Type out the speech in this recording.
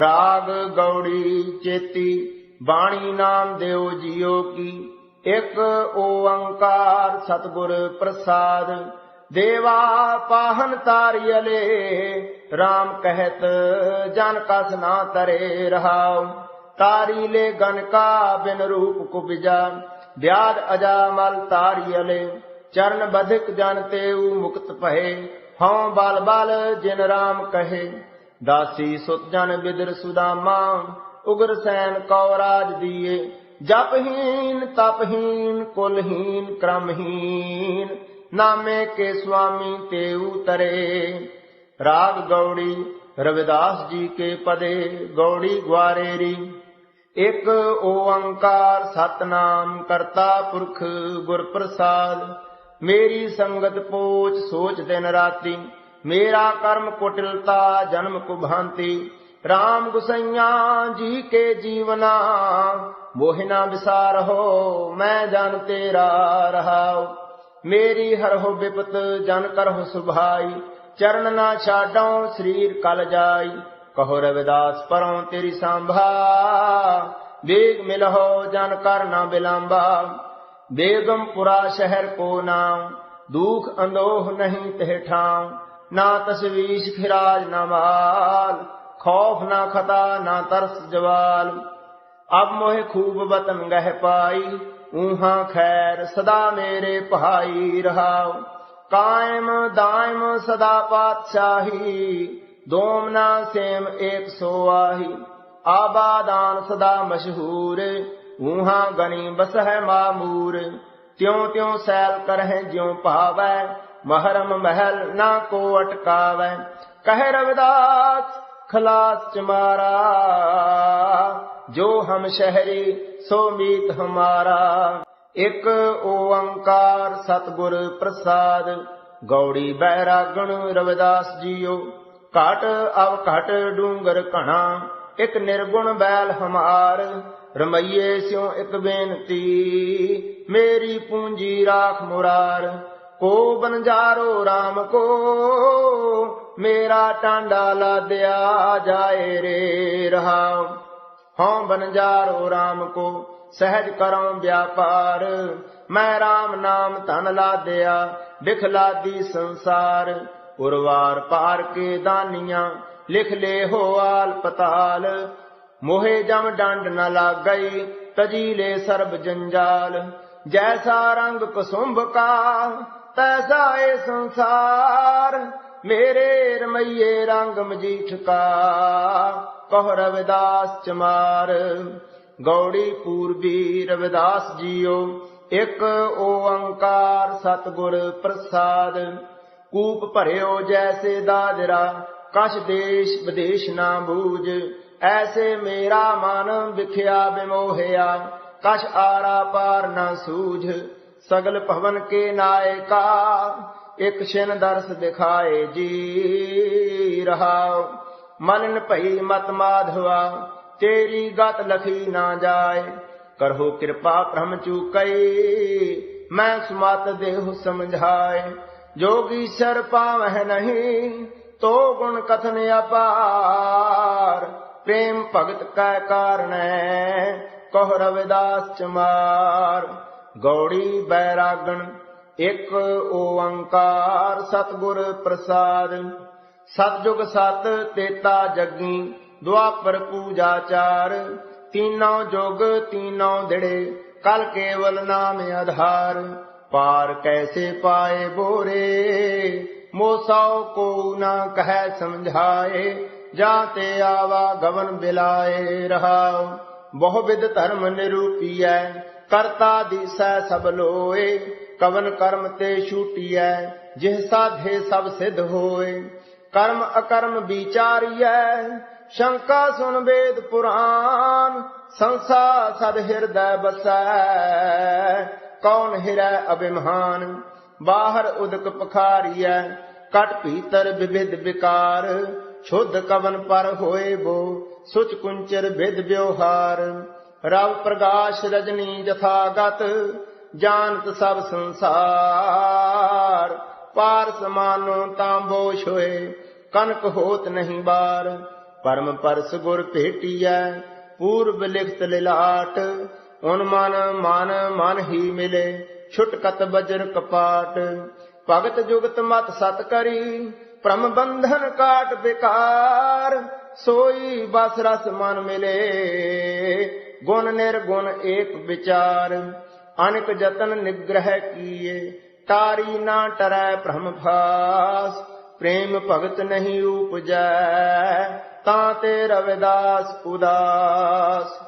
ਰਾਗ ਗੌੜੀ ਚੇਤੀ ਬਾਣੀ ਨਾਮ ਦਿਓ ਜੀਓ ਕੀ। ਇੱਕ ਓੰਕਾਰ ਸਤਿਗੁਰ ਪ੍ਰਸਾਦ, ਦੇਵਾ ਪਾਹਨ ਤਾਰਿਯਲੇ RAM ਕਹਿਤ ਜਨ ਕਸ ਨਾ ਤਰੇ ਰਹਾਉ। ਤਾਰੀ ਲੈ ਗਨ ਕਾ ਬਿਨ ਰੂਪ ਕੁਬਜਾ, ਵਿਆਦ ਅਜਾ ਮਲ ਚਰਨ ਬਧਿਕ ਜਨ ਤੇਉ ਮੁਕਤ ਭਏ, ਹਉ ਬਲ ਬਲ ਜਿਨ RAM ਕਹੇ। ਦਾਸੀ ਸੁਤ ਜਨ ਬਿਦਰ ਸੁਦਾਮਾ ਉਗਰ ਸੈਨ ਕਉ ਰਾਜ ਦੀਏ। ਜਪਹੀਨ ਤਪਹੀਨ ਕੁਲਹੀਨ ਕ੍ਰਮਹੀਨ ਨਾਮੇ ਕੇ ਸੁਆਮੀ ਤੇਉ ਤਰੇ ਰਾਗ ਗੌੜੀ ਰਵਿਦਾਸ ਜੀ ਕੇ ਪਦੇ, ਗੌੜੀ ਗਵਾਰੇਰੀ ਇਕ ਓੰਕਾਰ ਸਤਨਾਮ ਕਰਤਾ ਪੁਰਖ ਗੁਰ ਪ੍ਰਸਾਦ ਮੇਰੀ ਸੰਗਤ ਪੋਚ ਸੋਚ ਦਿਨ ਰਾਤੀ। ਮੇਰਾ ਕਰਮ ਕੁਟਿਲਤਾ, ਜਨਮ ਕੁ ਭਾਂਤੀ RAM ਗੁਸਈਆ ਜੀ ਕੇ ਜੀਵਨਾ, ਮੋਹਿ ਨਾ ਵਿਸਾਰਹੁ ਮੈਂ ਜਨ ਤੇਰਾ ਰਹਾਉ। ਮੇਰੀ ਹਰਹੁ ਬਿਪਤ, ਜਨ ਕਰਹੁ ਸੁਭਾਈ। ਚਰਨ ਨਾ ਛਾਡਉ, ਸਰੀਰ ਕਲ ਜਾਈ। ਕਹੋ ਰਵਿਦਾਸ ਪਰੋਂ ਤੇਰੀ ਸੰਭਾ। ਵੇਗ ਮਿਲਹੁ, ਜਨ ਕਰ ਨਾ ਬਿਲੰਬਾ। ਬੇਗਮਪੁਰਾ ਸ਼ਹਿਰ ਕੋ ਨਾਮ ਦੁਖ ਅੰਦੋਹ ਨਹੀਂ ਤਹਿ ਠਾਮ ਨਾ ਤਸਵੀਸ਼ ਖਿਰਾਜ ਨਾ ਮਾਲ, ਖੌਫ ਨਾ ਖਤਾ ਨਾ ਤਰਸ ਜਵਾਲ। ਅਬ ਮੋਹਿ ਖੂਬ ਬਤਨ ਗਹਿ ਪਾਈ, ਊਹਾਂ ਖੈਰ ਸਦਾ ਮੇਰੇ ਭਾਈ ਰਹਾਉ। ਕਾਇਮ ਦਾਇਮ ਸਦਾ ਪਾਤਸ਼ਾਹੀ ਦੋਮਨਾ ਸੇਮ ਏਕ ਸੋ ਆਹੀ। ਆਬਾਦਾਨ ਸਦਾ ਮਸ਼ਹੂਰ, ਊਹਾਂ ਗਨੀ ਬਸਹਿ ਮਾਮੂਰ। ਤਿਉ ਤਿਉ ਸੈਲ ਕਰਹਿ ਜਿਉ ਭਾਵੈ ਮਹਰਮ ਮਹਿਲ ਨਾ ਕੋ ਅਟਕਾਵੈ। ਕਹਿ ਰਵਿਦਾਸ, ਖਲਾਸ ਚਮਾਰਾ ਜੋ ਹਮ ਸ਼ਹਿਰੀ, ਸੋ ਮੀਤ ਹਮਾਰਾ। ਇੱਕ ਓੰਕਾਰ ਸਤਿਗੁਰ ਪ੍ਰਸਾਦ, ਗੌੜੀ ਬੈਰਾਗਣ ਰਵਿਦਾਸ ਜੀਓ। ਘਟ ਅਵ ਘਟ ਡੂੰਗਰ ਘਣਾ, ਇਕ ਨਿਰਗੁਣ ਬੈਲ ਹਮਾਰ। ਰਮਈਏ ਸਿਉ ਇਕ ਬੇਨਤੀ, ਮੇਰੀ ਪੂੰਜੀ ਰਾਖ ਮੁਰਾਰ। ਕੋ ਬਨਜਾਰੋ RAM ਕੋ, ਮੇਰਾ ਟਾਂਡਾ ਲਾਦਿਆ ਜਾਏ ਰੇ ਰਹਾਉ ਹਉ ਬਨਜਾਰੋ RAM ਕੋ, ਸਹਿਜ ਕਰਉ ਵਿਆਪਾਰ। ਮੈਂ RAM ਨਾਮ ਧਨ ਲਾਦਿਆ ਵਿਖ ਲਾਦੀ ਸੰਸਾਰ। ਉਰਵਾਰ ਪਾਰ ਕੇ ਦਾਨੀਆਂ, ਲਿਖ ਲੇ ਹੋ ਆਲ ਪਤਾਲ। ਮੋਹੇ ਜਮ ਡੰਡ ਨ ਲਾਗਈ, ਤਜੀ ਲੈ ਸਰਬ ਜੰਜਾਲ। ਜੈਸਾ ਰੰਗ ਕੁਸੁੰਭ ਕਾ ਤੈਸਾ ਏ ਸੰਸਾਰ, ਮੇਰੇ ਰਮਈਏ ਰੰਗ ਮਜੀਠ ਕਾ। ਕਹ ਰਵਿਦਾਸ ਚਮਾਰ, ਗੌੜੀ ਪੂਰਬੀ ਰਵਿਦਾਸ ਜੀਓ। ਇੱਕ ਓੰਕਾਰ ਸਤਿਗੁਰ ਪ੍ਰਸਾਦ, ਕੂਪ ਭਰਿਓ ਜੈਸੇ ਦਾਦਰਾ ਕਛ ਦੇਸ਼ ਵਿਦੇਸ਼ ਨਾ ਬੂਝ, ਐਸੇ ਮੇਰਾ ਮਨ ਵਿਖਿਆ ਬਿਮੋਹਿਆ। ਕਛ ਆਰਾ ਪਾਰ ਨਾ ਸੂਝ ਸਗਲ ਭਵਨ ਕੇ ਨਾਇਕਾ, ਇਕ ਛਿਨ ਦਰਸ ਦਿਖਾਏ ਜੀ ਰਹਾ ਮਨਨ ਭਈ ਮਤ ਮਾਧਵਾ ਤੇਰੀ ਗਤ ਲਖੀ ਨਾ ਜਾਏ। ਕਰਹੋ ਕਿਰਪਾ ਬ੍ਰਹਮ ਚੂਕਈ ਮੈਂ ਸੁਮਤ ਦੇਹੁ ਸਮਝਾਏ। ਜੋਗੀ ਸਰ ਪਾਵਹਿ ਨਹੀਂ, ਤੋ ਗੁਣ ਕਥਨ ਅਪਾਰ। ਪ੍ਰੇਮ ਭਗਤ ਕੈ ਕਾਰਣੈ ਕਹ ਰਵਿਦਾਸ ਚਮਾਰ। ਗੌੜੀ ਬੈਰਾਗਣ, ਇੱਕ ਓੰਕਾਰ ਸਤਿਗੁਰ ਪ੍ਰਸਾਦ। ਸਤਜੁਗ ਸਤ ਤੇਤਾ ਜਗੀ ਦੁਆਪਰ ਪੂਜਾ ਚਾਰ। ਤੀਨੋ ਜੁਗ, ਤੀਨੋ ਦਿੜੇ, ਕਲ ਕੇਵਲ ਨਾਮ ਆਧਾਰ। ਪਾਰ ਕੈਸੇ ਪਾਏ ਬੋਰੇ ਮੋਸਾਉ ਕੋ ਨਾ ਕਹਿ ਸਮਝਾਏ। ਜਾਂ ਤੇ ਆਵਾ ਗਵਨ ਬਿਲਾਏ ਰਹਾਉ। ਬਹੁ ਵਿਦ ਧਰਮ ਨਿਰੂਪੀਐ ਕਰਤਾ ਦੀਸੈ ਸਭ ਲੋਏ, ਕਵਨ ਕਰਮ ਤੇ ਛੂਟੀਐ, ਜਿਹ ਸਾਧੇ ਸਭ ਸਿਧ ਹੋਏ। ਕਰਮ ਅਕਰਮ ਵਿਚਾਰੀਐ, ਸ਼ੰਕਾ ਸੁਨ ਵੇਦ ਪੁਰਾਨ, ਸੰਸਾ ਸਦ ਹਿਰਦੈ ਬਸੈ। ਕੌਣ ਹਿਰੈ ਅਭਿਮਾਨ, ਬਾਹਰ ਉਦਕ ਪਖਾਰੀਐ, ਕਟ ਭੀਤਰ ਵਿਵਿਧ ਵਿਕਾਰ। ਸ਼ੁੱਧ ਕਵਨ ਪਰ ਹੋਏ ਬੋ, ਸੁਚ ਕੁੰਚਰ ਵਿਦ ਵਿਵਹਾਰ। ਰਵ ਪ੍ਰਗਾਸ਼ ਰਜਨੀ ਜਥਾਗਤ, ਜਾਣਤ ਸਭ ਸੰਸਾਰ। ਪਾਰ ਸਮਾਨੋ ਤਾਂਬੋਸ਼ ਹੋਏ ਕਨਕ ਹੋਤ ਨਹੀਂ ਬਾਰ। ਪਰਮ ਪਰਸ ਗੁਰ ਭੇਟੀਐ, ਪੂਰਬ ਲਿਖਤ ਲਿਲਾਟ। ਉਨ ਮਨ ਮਨ ਮਨ ਹੀ ਮਿਲੇ, ਛੁਟਕਤ ਬਜਰ ਕਪਾਟ। ਭਗਤ ਜੁਗਤ ਮਤ ਸਤ ਕਰੀ ਭ੍ਰਮ ਬੰਧਨ ਕਾਟ ਬਿਕਾਰ। ਸੋਈ ਬਸ ਰਸ ਮਨ ਮਿਲੇ ਗੁਣ ਨਿਰਗੁਣ ਏਕ ਵਿਚਾਰ, ਅਨਕ ਜਤਨ ਨਿਗ੍ਰਹਿ ਕੀਏ, ਤਾਰੀ ਨਾ ਟਰੈ ਭ੍ਰਮ ਭਾਸ, ਪ੍ਰੇਮ ਭਗਤ ਨਹੀਂ ਉਪਜੈ, ਤਾਂ ਤੇ ਰਵਿਦਾਸ ਉਦਾਸ।